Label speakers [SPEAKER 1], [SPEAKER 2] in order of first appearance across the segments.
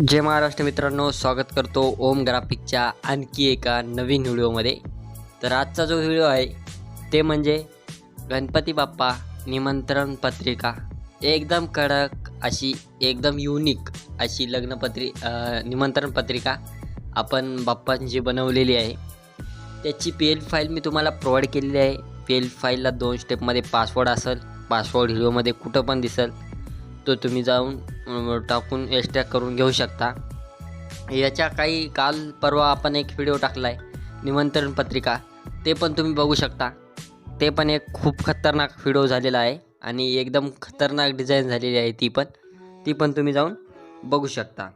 [SPEAKER 1] जय महाराष्ट्र मित्रांनो स्वागत करतो ओम ग्राफिकच्या आणखी एका नवीन व्हिडिओमध्ये. तर आजचा जो व्हिडिओ आहे ते म्हणजे गणपती बाप्पा निमंत्रण पत्रिका. एकदम कडक अशी एकदम युनिक अशी लग्नपत्री निमंत्रण पत्रिका आपण बाप्पांची बनवलेली आहे. त्याची पी एल फाईल मी तुम्हाला प्रोव्हाइड केलेली आहे. पी एल फाईलला दोन स्टेपमध्ये पासवर्ड असेल पासवर्ड व्हिडिओमध्ये कुठं पण दिसेल. तो तुम्ही जाऊन टाकून एक्स्ट्रॅक करून घेऊ शकता. याच्या काही काल परवा आपण एक व्हिडिओ टाकला आहे निमंत्रण पत्रिका. ते पण तुम्ही बघू शकता. ते पण एक खूप खतरनाक व्हिडिओ झालेला आहे आणि एकदम खतरनाक डिझाईन झालेली आहे ती पण. ती पण तुम्ही जाऊन बघू शकता.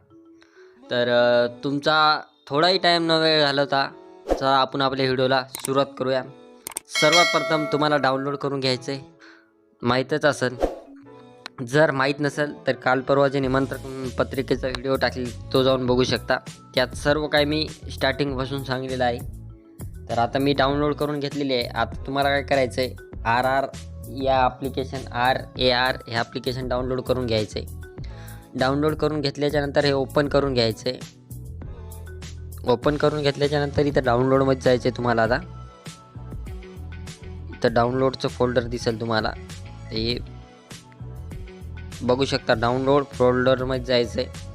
[SPEAKER 1] तर तुमचा थोडाही टाईम न वेळ घालवता चला आपण आपल्या व्हिडिओला सुरुवात करूया. सर्वात प्रथम तुम्हाला डाउनलोड करून घ्यायचं आहे माहीतच असेल जर माहीत नसेल तर काल परवा जे निमंत्रण पत्रिकेचा व्हिडिओ टाकली तो जाऊन बघू शकता. त्यात सर्व काय मी स्टार्टिंगपासून सांगलेलं आहे. तर आता मी डाउनलोड करून घेतलेली आहे. आता तुम्हाला काय करायचं आहे आर आर या ॲप्लिकेशन आर ए आर हे ॲप्लिकेशन डाउनलोड करून घ्यायचं आहे डाउनलोड करून घेतल्याच्यानंतर हे ओपन करून घ्यायचं आहे ओपन करून घेतल्याच्यानंतर इथं डाउनलोडमध्ये जायचं आहे तुम्हाला आता. इथं डाउनलोडचं फोल्डर दिसेल तुम्हाला. हे बघू शकता डाउनलोड फोल्डरमध्ये जायचं आहे.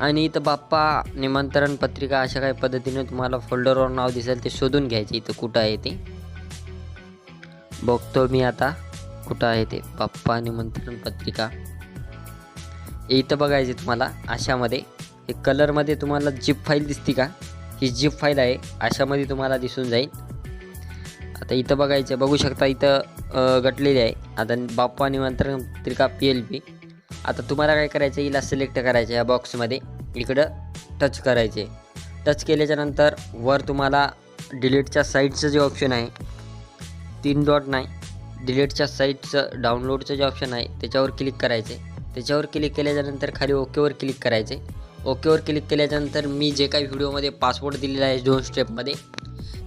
[SPEAKER 1] आणि इथं बाप्पा निमंत्रण पत्रिका अशा काही पद्धतीने तुम्हाला फोल्डरवर नाव दिसेल ते शोधून घ्यायचे इथं कुठं आहे ते. बघतो मी आता कुठं आहे ते बाप्पा निमंत्रण पत्रिका. इथं बघायचे तुम्हाला अशामध्ये. हे कलरमध्ये तुम्हाला जिप फाईल दिसते का? ही जिप फाईल आहे अशामध्ये तुम्हाला दिसून जाईल. आता इथं बघायचं बघू शकता इथं गटलेली आहे. आता बाप्पा निमंत्रण पत्रिका पी एल पी आता तुम्हाला काय करायचं हिला सिलेक्ट करायचं या बॉक्समध्ये इकडं टच करायचे. टच केल्याच्यानंतर वर तुम्हाला डिलीटच्या साईटचं जे ऑप्शन आहे तीन डॉट नाही डिलीटच्या साईटचं डाउनलोडचं जे ऑप्शन आहे त्याच्यावर क्लिक करायचे. त्याच्यावर क्लिक केल्याच्यानंतर खाली ओकेवर क्लिक करायचे. ओकेवर क्लिक केल्याच्यानंतर मी जे काही व्हिडिओमध्ये पासवर्ड दिलेला आहे दोन स्टेपमध्ये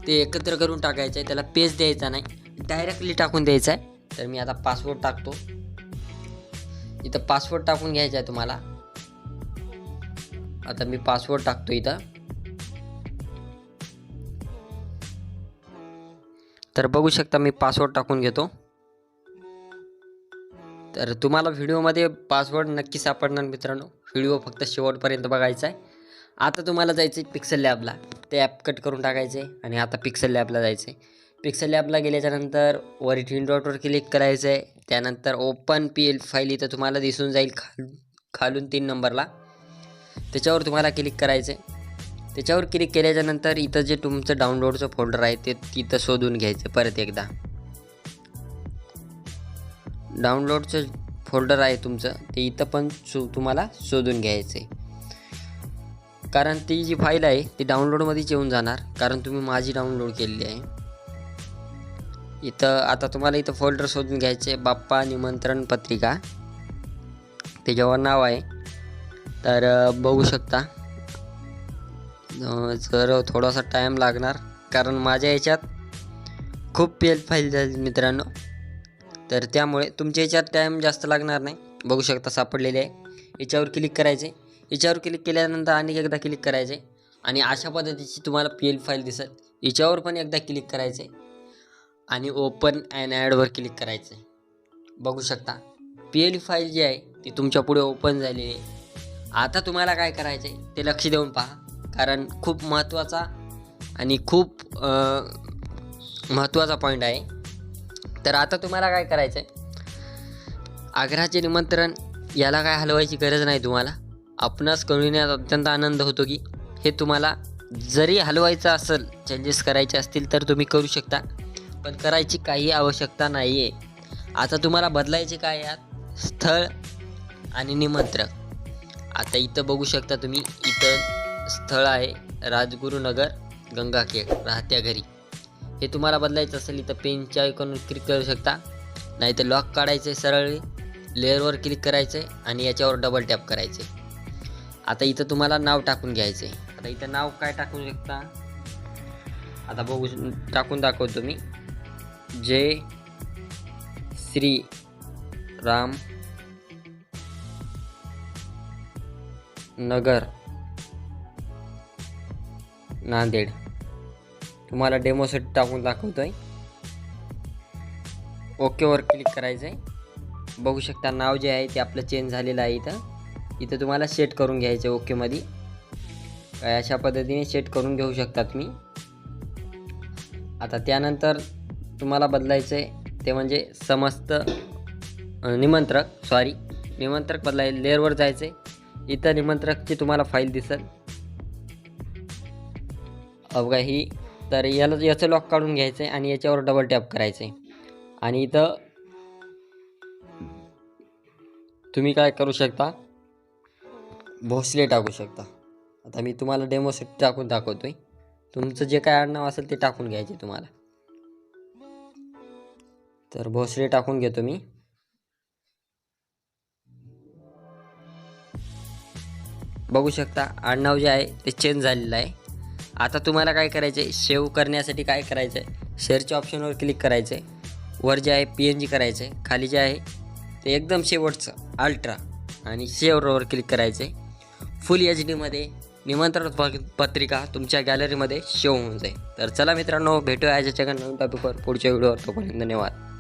[SPEAKER 1] ते एकत्र करून टाकायचं आहे. त्याला पेज द्यायचा नाही डायरेक्टली टाकून द्यायचं आहे. तर मी आता पासवर्ड टाकतो. इथं पासवर्ड टाकून घ्यायचा आहे तुम्हाला. आता मी पासवर्ड टाकतो इथं. तर बघू शकता मी पासवर्ड टाकून घेतो. तर तुम्हाला व्हिडिओमध्ये पासवर्ड नक्की सापडणार मित्रांनो. व्हिडिओ फक्त शेवटपर्यंत बघायचा आहे. आता तुम्हाला जायचं आहे पिक्सल लॅबला ते ॲप कट करून टाकायचे आणि आता पिक्सल लॅबला जायचं आहे पिक्सल लॅबला गेल्याच्यानंतर वर तीन डॉटवर क्लिक करायचं आहे त्यानंतर ओपन पी एल फाईल इथं तुम्हाला दिसून जाईल खाल खालून तीन नंबरला त्याच्यावर तुम्हाला क्लिक करायचं आहे त्याच्यावर क्लिक केल्याच्यानंतर इथं जे तुमचं डाउनलोडचं फोल्डर आहे ते तिथं शोधून घ्यायचं परत एकदा. डाउनलोडचं फोल्डर आहे तुमचं ते इथं पण शो तुम्हाला शोधून घ्यायचं आहे कारण ती जी फाईल आहे ती डाउनलोडमध्येच येऊन जाणार कारण तुम्ही माझी डाउनलोड केलेली आहे. इथं आता तुम्हाला इथं फोल्डर शोधून घ्यायचे बाप्पा निमंत्रण पत्रिका. त्याच्यावर नाव आहे. तर बघू शकता. जर थोडासा टाईम लागणार कारण माझ्या याच्यात खूप पी एल फाईल झाली मित्रांनो. तर त्यामुळे तुमच्या याच्यात टाईम जास्त लागणार नाही. बघू शकता सापडलेले आहे. याच्यावर क्लिक करायचे. याच्यावर क्लिक केल्यानंतर आणि एकदा क्लिक करायचे. आणि अशा पद्धतीची तुम्हाला पी एल फाईल दिसेल. याच्यावर पण एकदा क्लिक करायचे. आणि ओपन अँड ॲडवर क्लिक करायचं आहे बघू शकता. पी एल फाईल जी आहे ती तुमच्यापुढे ओपन झालेली आहे. आता तुम्हाला काय करायचं आहे ते लक्ष देऊन पहा. कारण खूप महत्त्वाचा आणि खूप महत्त्वाचा पॉईंट आहे. तर आता तुम्हाला काय करायचं आहे आग्राचे निमंत्रण याला काय हलवायची गरज नाही तुम्हाला. आपणास कळविण्यात अत्यंत आनंद होतो की हे तुम्हाला जरी हलवायचं असेल चेंजेस करायचे असतील तर तुम्ही करू शकता. पण करायची काही आवश्यकता नाही आहे आता तुम्हाला बदलायचे काय यात? स्थळ आणि निमंत्रक. आता इथं बघू शकता तुम्ही इथं स्थळ आहे राजगुरुनगर गंगाखेड राहत्या घरी. हे तुम्हाला बदलायचं असेल इथं पेनच्या आयकॉनवर क्लिक करू शकता. नाही तर लॉक काढायचं आहे सरळ लेअरवर क्लिक करायचं आहे आणि याच्यावर डबल टॅप करायचे आता इथं तुम्हाला नाव टाकून घ्यायचं आहे आता इथं नाव काय टाकू शकता? आता बघू टाकून दाखवतो मी. जय श्री राम नगर नांदेड. तुम्हाला डेमोसाठी टाकून दाखवतो आहे ओकेवर क्लिक करायचं आहे बघू शकता नाव जे आहे ते आपलं चेंज झालेलं आहे इथं. इथं तुम्हाला सेट करून घ्यायचं आहे ओकेमध्ये अशा पद्धतीने सेट करून घेऊ शकता तुम्ही. आता त्यानंतर तुम्हाला बदलायचं आहे ते म्हणजे समस्त निमंत्रक सॉरी निमंत्रक बदलाय लेअरवर जायचं आहे इथं निमंत्रकची तुम्हाला फाईल दिसेल. अवघा ही तर याला याचं लॉक काढून घ्यायचं आहे आणि याच्यावर डबल टॅप करायचं आहे आणि इथं तुम्ही काय करू शकता? भोसले टाकू शकता. आता मी तुम्हाला डेमोसाठी टाकून दाखवतो आहे तुमचं जे काय आडनाव असेल ते टाकून घ्यायचे तुम्हाला. तर भोसले टाकून घेतो मी. बघू शकता आडनाव जे आहे ते चेंज झालेलं आहे. आता तुम्हाला काय करायचं आहे सेव्ह करण्यासाठी काय करायचं आहे शेअरच्या ऑप्शनवर क्लिक करायचं आहे वर जे आहे पी एन जी करायचं आहे खाली जे आहे ते एकदम शेवटचं अल्ट्रा आणि सेव्हवर क्लिक करायचं आहे फुल एच डीमध्ये निमंत्रण प- पत्रिका तुमच्या गॅलरीमध्ये शो होऊन जाईल. तर चला मित्रांनो भेटूया आजच्या नवीन टॉपिकवर पुढच्या व्हिडिओवर तोपर्यंत धन्यवाद.